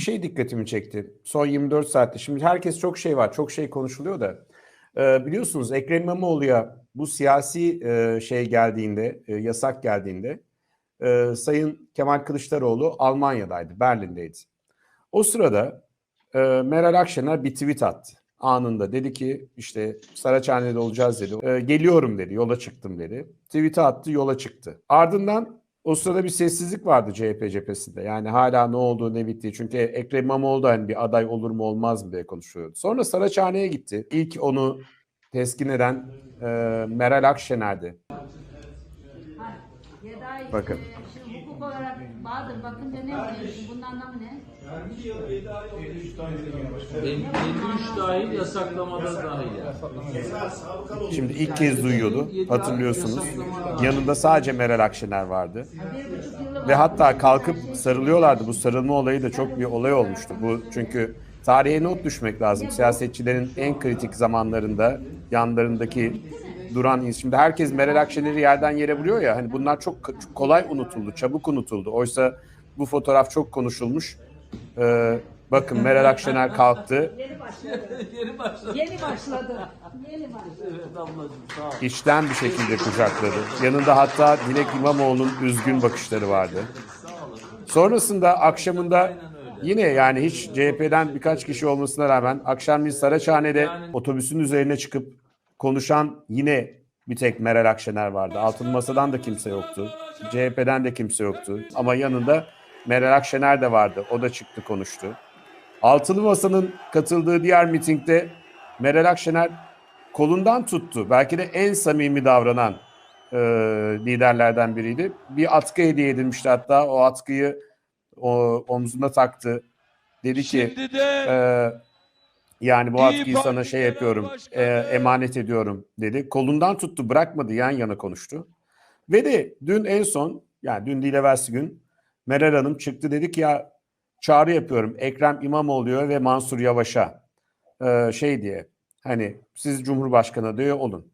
bir şey dikkatimi çekti. Son 24 saatte. Şimdi herkes çok şey var, çok şey konuşuluyor da. Ee, biliyorsunuz Ekrem İmamoğlu'ya bu siyasi e, şey geldiğinde, e, yasak geldiğinde e, Sayın Kemal Kılıçdaroğlu Almanya'daydı, Berlin'deydi. O sırada e, Meral Akşener bir tweet attı. Anında dedi ki işte Saraçhane'de olacağız dedi. E, geliyorum dedi, yola çıktım dedi. Tweet'i attı, yola çıktı. Ardından o sırada bir sessizlik vardı CHP cephesinde. Yani hala ne olduğu ne bittiği. Çünkü Ekrem İmamoğlu da hani bir aday olur mu olmaz mı diye konuşuyordu. Sonra Saraçhane'ye gitti. İlk onu teskin eden e, Meral Akşener'di. Yedai, Bakın. e, Şimdi hukuk olarak Bahadır bakınca ne diyorsun? Bunun anlamı ne? 53 dahil yasaklamada dahil. Şimdi ilk kez duyuyordu. Hatırlıyorsunuz. Yanında sadece Meral Akşener vardı. Bir buçuk yılı Ve hatta kalkıp sarılıyorlardı. Bu sarılma olayı da çok bir olay olmuştu. Bu çünkü tarihe not düşmek lazım. Siyasetçilerin en kritik zamanlarında yanlarındaki duran şimdi herkes Meral Akşener'i yerden yere vuruyor ya hani bunlar çok, çok kolay unutuldu, çabuk unutuldu. Oysa bu fotoğraf çok konuşulmuş. Ee, bakın Meral Akşener kalktı. Yeni başladı. Yeni başladı. Yeni başladı. Yeni başladı. Evet ablacığım sağ ol. içten bir şekilde kucakladı. Yanında hatta Dilek İmamoğlu'nun üzgün bakışları vardı. Sonrasında akşamında yine yani hiç CHP'den birkaç kişi olmasına rağmen akşam bir Saraçhane'de otobüsün üzerine çıkıp konuşan yine bir tek Meral Akşener vardı. Altın Masa'dan da kimse yoktu. CHP'den de kimse yoktu. Ama yanında Meral Akşener de vardı. O da çıktı konuştu. Altılı Masa'nın katıldığı diğer mitingde Meral Akşener kolundan tuttu. Belki de en samimi davranan e, liderlerden biriydi. Bir atkı hediye edilmişti hatta. O atkıyı o, omzuna taktı. Dedi ki Şimdi de e, yani bu atkıyı sana şey yapıyorum, e, emanet ediyorum dedi. Kolundan tuttu, bırakmadı, yan yana konuştu. Ve de dün en son, yani dün değil evvelsi gün Meral Hanım çıktı dedi ki ya çağrı yapıyorum Ekrem İmamoğlu'ya ve Mansur Yavaş'a e, şey diye hani siz Cumhurbaşkanı diyor olun.